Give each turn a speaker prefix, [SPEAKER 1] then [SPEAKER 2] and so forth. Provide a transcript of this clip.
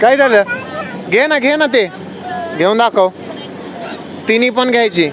[SPEAKER 1] काय झालं? घे ना घे ना ते. घेऊन दाखव. तिन्ही पण घ्यायची.